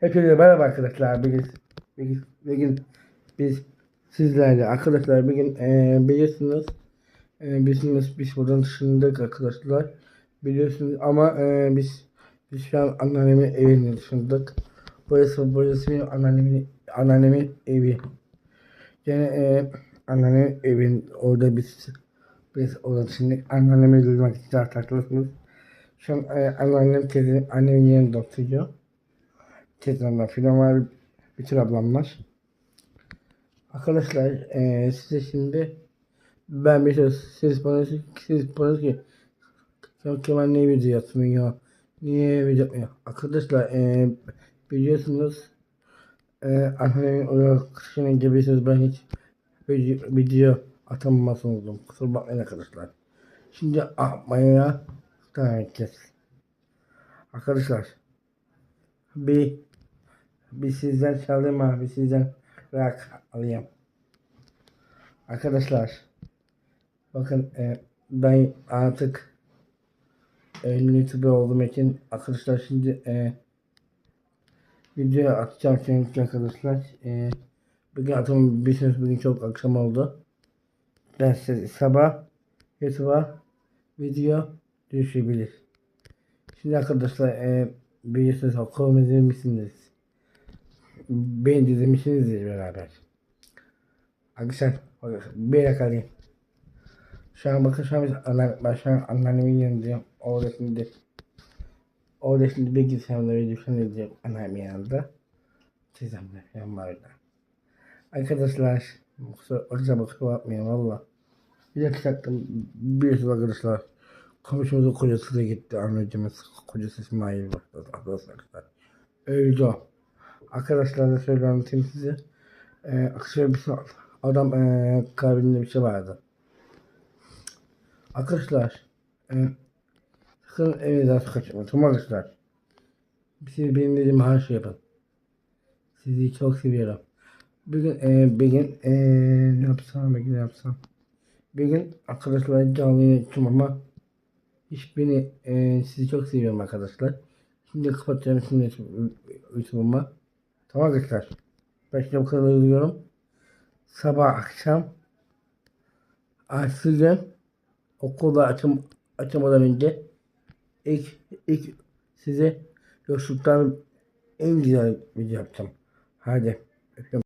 Hepinize merhaba arkadaşlar. Bugün, bugün, bugün biz sizlerle arkadaşlar bugün e, biliyorsunuz e, biliyorsunuz biz buradan dışındık arkadaşlar. Biliyorsunuz ama e, biz biz şu an anneannemin evini dışındık. Burası burası benim anneannemin anneannemin evi. Yani e, anneannemin evin orada biz biz orada şimdi anneannemi duymak için arkadaşlar. Şu an e, anneannem teyze annemin yanında oturuyor. Teyzemler filan var. Bütün ablam var. Arkadaşlar eee size şimdi ben bir şey siz bana siz bana ki ya Kemal niye video yapmıyor? Niye video yapmıyor? Arkadaşlar eee biliyorsunuz eee annemin oraya kışına gibisiniz ben hiç video, video atamamasını oldum. Kusura bakmayın arkadaşlar. Şimdi atmaya devam edeceğiz. Arkadaşlar bir bir sizden çalayım abi sizden rock alayım. Arkadaşlar bakın e, ben artık e, YouTuber olduğum için arkadaşlar şimdi e, video atacağım çünkü arkadaşlar e, bugün atamam biliyorsunuz bugün çok akşam oldu. Ben size sabah YouTube'a video düşebilir. Şimdi arkadaşlar e, biliyorsunuz okulumu izlemişsiniz. Beni izlemişsinizdir beraber. Arkadaşlar bir dakika alayım. Şu an bakın şu an biz anne, ben şu an anneannemin yanındayım. Orada şimdi Orada şimdi bilgisayarla video falan izliyorum anneannemin yanında. Teyzemle falan var orada. Arkadaşlar kusura, kusura, kusura bakmayın valla. Bir dakika biliyorsunuz arkadaşlar. Komşumuzun kocası da gitti. Anlayacağımız kocası İsmail var. Arkadaşlar. Öldü o. Arkadaşlar da şöyle anlatayım size. Ee, arkadaşlar bir adam ee, kalbinde bir şey vardı. Arkadaşlar ee, sakın evinizden su kaçırmayın. Tamam arkadaşlar. Siz benim dediğim her şey yapın. Sizi çok seviyorum. Bugün ee, bir gün ee, ne yapsam, bir gün ne yapsam. Bir gün arkadaşlar canlı yayın ama hiç beni e, sizi çok seviyorum arkadaşlar. Şimdi kapatacağım şimdi YouTube'uma. Tamam arkadaşlar. Şimdi bu kanalı izliyorum. Sabah akşam açacağım. Okulda açım, açamadan önce ilk, ilk size YouTube'dan en güzel video yapacağım. Hadi.